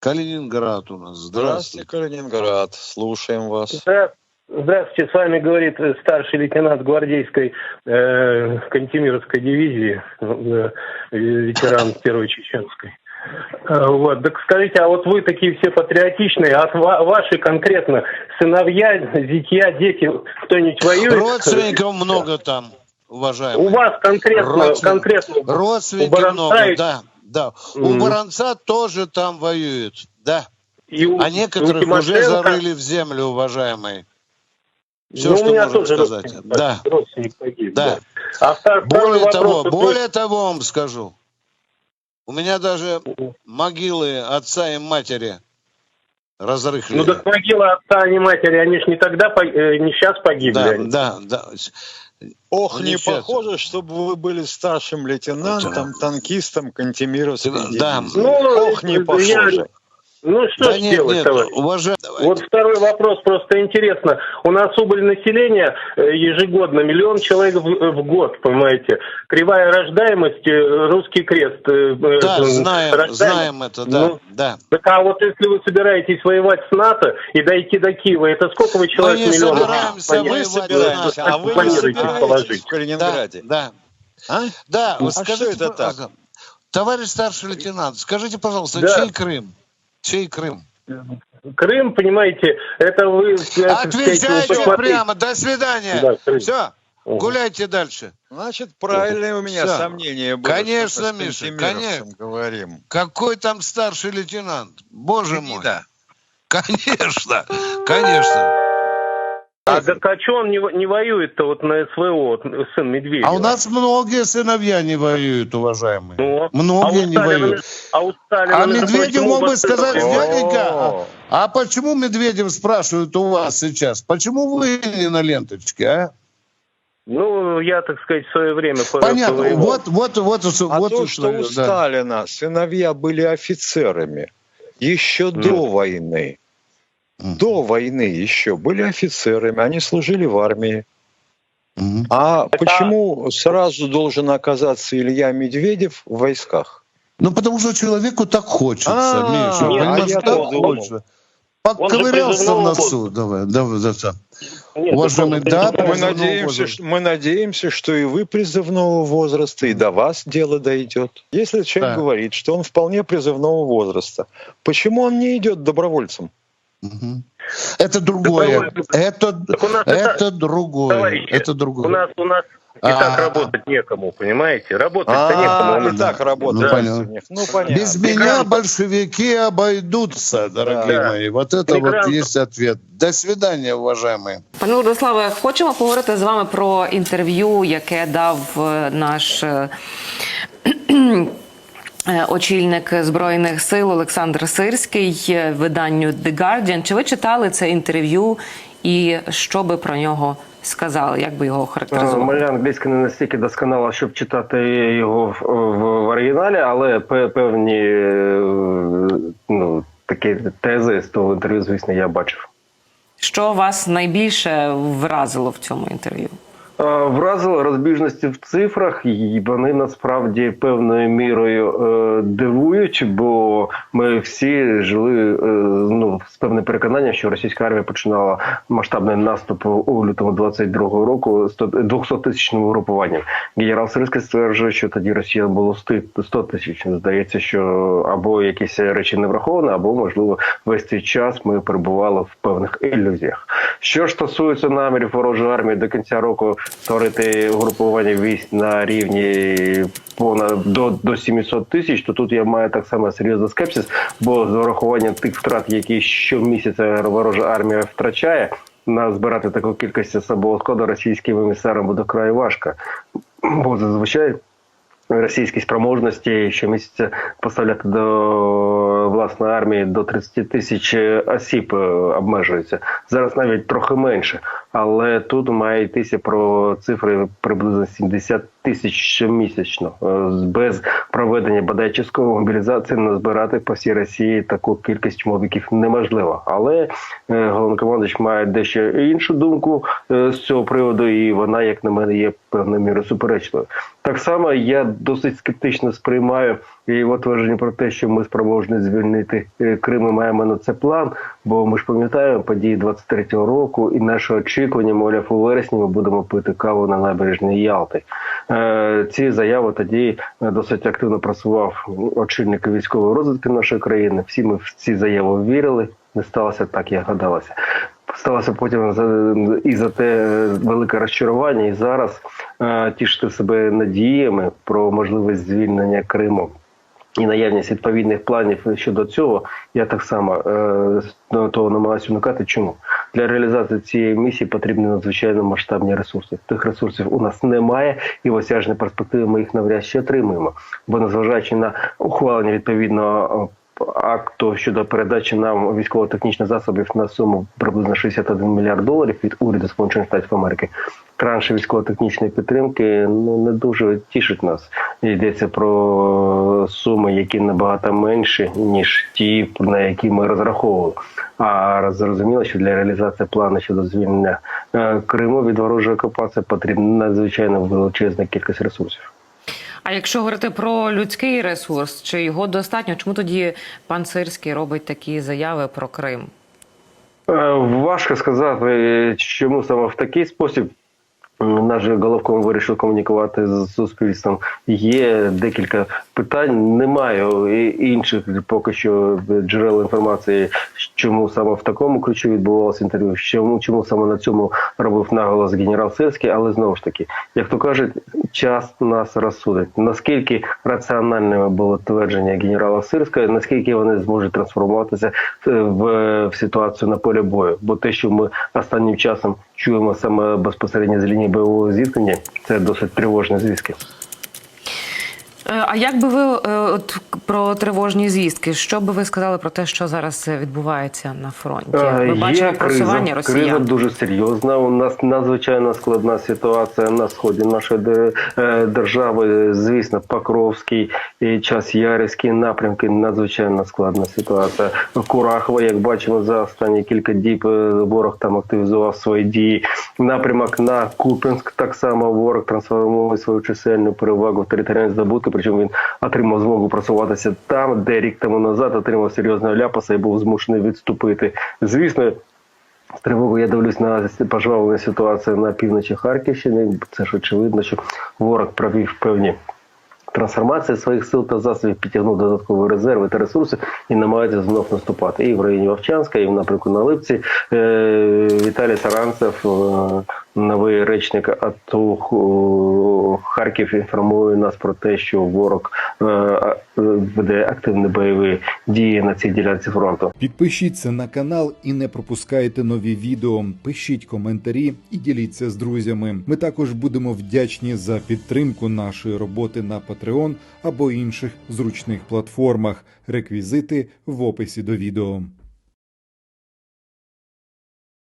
Калининград у нас. Здравствуйте, Здравствуйте. Калининград. Слушаем вас. Здра- Здравствуйте, с вами говорит э, старший лейтенант гвардейской э, Кантемировской дивизии, э, ветеран первой чеченской. Э, Вот, так скажите, а вот вы такие все патриотичные, а ва- ваши конкретно сыновья, зятья, дети, кто-нибудь воюет? Родственников много там, уважаемые. У вас конкретно, Родственников. конкретно Баранца много, и- да. Да. У. Баранца тоже там воюют, да. и у- А некоторых у уже зарыли в землю, уважаемые. Все, Ну, что у меня можно тоже сказать. родственник, Да. родственник погиб. Да. А втор- второй Более вопрос, того, вы- более того вам скажу. У меня даже могилы отца и матери разрыхлили. Ну так могила отца, а не матери, они ж не тогда, э, не сейчас погибли. да, они. да, да. Ох, Ну, не ничего. похоже, чтобы вы были старшим лейтенантом, танкистом Кантемировской Да. дивизии. Ну, Ох, не я- похоже. Ну что Да ж нет, делать, нет, товарищ? уважаемые. Вот второй вопрос, просто интересно. У нас убыль населения э, ежегодно миллион человек в, в год, понимаете. Кривая рождаемость, э, русский крест. э, Да, э, знаем, рождаемость. знаем это, да, Ну, да. Так а вот если вы собираетесь воевать с НАТО и дойти до Киева, это сколько вы человек не миллионов собираемся Мы воевать собираемся, а вы не планируете собираетесь положить? в Да, Калининграде? да. А? Да, А вот что скажите, это так? Товарищ старший лейтенант, скажите, пожалуйста, Да. чей Крым? Чей Крым? Крым, понимаете, это вы... сказать, Отвечайте прямо, до свидания. Да, Крым. Все, гуляйте дальше. Значит, правильные у меня Всё. сомнения были. Конечно, Миша, конечно. говорим. Какой там старший лейтенант? Боже мой. Да. Конечно, конечно. А так а что он не, не воюет-то вот на СВО, вот, сын Медведева? А у нас многие сыновья не воюют, уважаемые. Ну, Многие а не воюют. А, у Сталина, А Медведев мог бы сказать, дяденька, а, а почему Медведев спрашивает у вас сейчас? Почему вы не на ленточке, а? Ну, я, так сказать, в свое время по- Понятно. повоевал. Вот, вот, вот, А вот, то, вот что у да. Сталина сыновья были офицерами еще до войны, До войны еще были офицерами, они служили в армии. А почему сразу должен оказаться Илья Медведев в войсках? Ну, потому что человеку так хочется, А, Миша. нет, понимаешь, а я так хочется. Поковырялся в носу. Давай, давай, да, да. Нет, Уважаемый, да, Мы надеемся, возраста. что, мы надеемся, что и вы призывного возраста, и до вас дело дойдет. Если человек Да. говорит, что он вполне призывного возраста, почему он не идет добровольцем? Это другое. Это, у это это- другое. Товарищи, Это У другое. нас, у нас и А. так работать некому, понимаете? Работать-то А, некому. и так работает. Ну, понятно. Ну, понятно. Без меня большевики обойдутся, дорогие Да. мои. Вот это вот есть ответ. До свидания, уважаемые. Пане Владиславе, хочемо поговорити з вами про інтерв'ю, яке дав наш очільник збройних сил Олександр Сирський е, виданню The Guardian. Чи ви читали це інтерв'ю і що би про нього сказали? Як би його А, охарактеризували? Моя англійська не настільки досконала, щоб читати його в, в, оригіналі, але певні е, ну, такі тези з того інтерв'ю, звісно, я бачив. Що вас найбільше вразило в цьому інтерв'ю? Е, Вразило розбіжності в цифрах, і вони насправді певною мірою е, дивують, бо ми всі жили е, ну, з певним переконанням, що російська армія починала масштабний наступ у лютому 22-го року з 200-тисячним угрупуванням. Генерал Сирський стверджує, що тоді Росія було 100 тисяч. Здається, що або якісь речі не враховані, або можливо весь цей час ми перебували в певних ілюзіях. Що ж стосується намірів ворожої армії до кінця року створити угрупування військ на рівні понад до, до 700 тисяч, то тут я маю так само серйозний скепсис, бо з урахуванням тих втрат, які щомісяця ворожа армія втрачає. На збирати таку кількість особового складу російським емісарам буде край важко, бо зазвичай російські спроможності щомісяця поставляти до власної армії до 30 тисяч осіб е, обмежується. Зараз навіть трохи менше, але тут має йтися про цифри приблизно 70 тисяч щомісячно е, без проведення бодай часткової мобілізації назбирати по всій Росії таку кількість мобіків неможливо. Але е, головнокомандуючий має дещо іншу думку е, з цього приводу, і вона, як на мене, є певною мірою суперечливою. Так само я досить скептично сприймаю його твердження про те, що ми спроможні звільнити Крим і маємо на це план. Бо ми ж пам'ятаємо події 23-го року і наше очікування, мовляв, у вересні ми будемо пити каву на набережній Ялти. Е, ці заяви тоді е, досить активно просував очільник військової розвідки нашої країни. Всі ми в ці заяви вірили. Не сталося так, як гадалося. Сталося потім за і за те е, велике розчарування, і зараз тішити себе надіями про можливість звільнення Криму і наявність відповідних планів щодо цього, я так само е, того намагаюся уникати. Чому для реалізації цієї місії потрібні надзвичайно масштабні ресурси? Тих ресурсів у нас немає, і в осяжній перспективі ми їх навряд чи отримуємо. Бо незважаючи на ухвалення відповідного е, акту щодо передачі нам військово-технічних засобів на суму приблизно 61 мільярд доларів від уряду Сполучених Штатів Америки. Транші військово-технічної підтримки ну не дуже тішить нас. Йдеться про суми, які набагато менші ніж ті, на які ми розраховували. А зрозуміло, що для реалізації плану щодо звільнення е, Криму від ворожої окупації потрібна надзвичайно величезна кількість ресурсів. А якщо говорити про людський ресурс, чи його достатньо? Чому тоді пан Сирський робить такі заяви про Крим? Е, Важко сказати, чому саме в такий спосіб. Наш головком вирішив комунікувати з суспільством. Є декілька питань. Немає інших поки що джерел інформації, чому саме в такому ключі відбувалося інтерв'ю, чому, чому саме на цьому робив наголос генерал Сирський, але знову ж таки, як то кажуть, час нас розсудить. Наскільки раціональними було твердження генерала Сирського, наскільки вони зможуть трансформуватися е, в, в ситуацію на полі бою? Бо те, що ми останнім часом чуємо саме безпосередньо з лінії бойового зіткнення, це досить тривожні звістки. Е, А як би ви е, от про тривожні звістки? Що би ви сказали про те, що зараз е, відбувається на фронті? Ми бачимо Є просування криза, криза дуже серйозна. У нас надзвичайно складна ситуація на сході нашої держави. Звісно, Покровський і час Ярівський напрямки. Надзвичайно складна ситуація. Курахова, як бачимо, за останні кілька діб ворог там активізував свої дії. Напрямок на Купінськ так само ворог трансформує свою чисельну перевагу в територіальні здобутки. Причому він отримав змогу просуватися там, де рік тому назад отримав серйозного ляпаса і був змушений відступити. Звісно. З тривогою я дивлюсь на пожвавлену ситуацію на півночі Харківщини. Це ж очевидно, що ворог провів певні трансформації своїх сил та засобів, підтягнув додаткові резерви та ресурси і намагається знов наступати. І в районі Вовчанська, і в напрямку на Липці. Е, Віталій Таранцев, е, новий речник АТО е, Харків, інформує нас про те, що ворог е, е, веде активні бойові дії на цій ділянці фронту. Підпишіться на канал і не пропускайте нові відео. Пишіть коментарі і діліться з друзями. Ми також будемо вдячні за підтримку нашої роботи на Patreon або інших зручних платформах. Реквізити в описі до відео.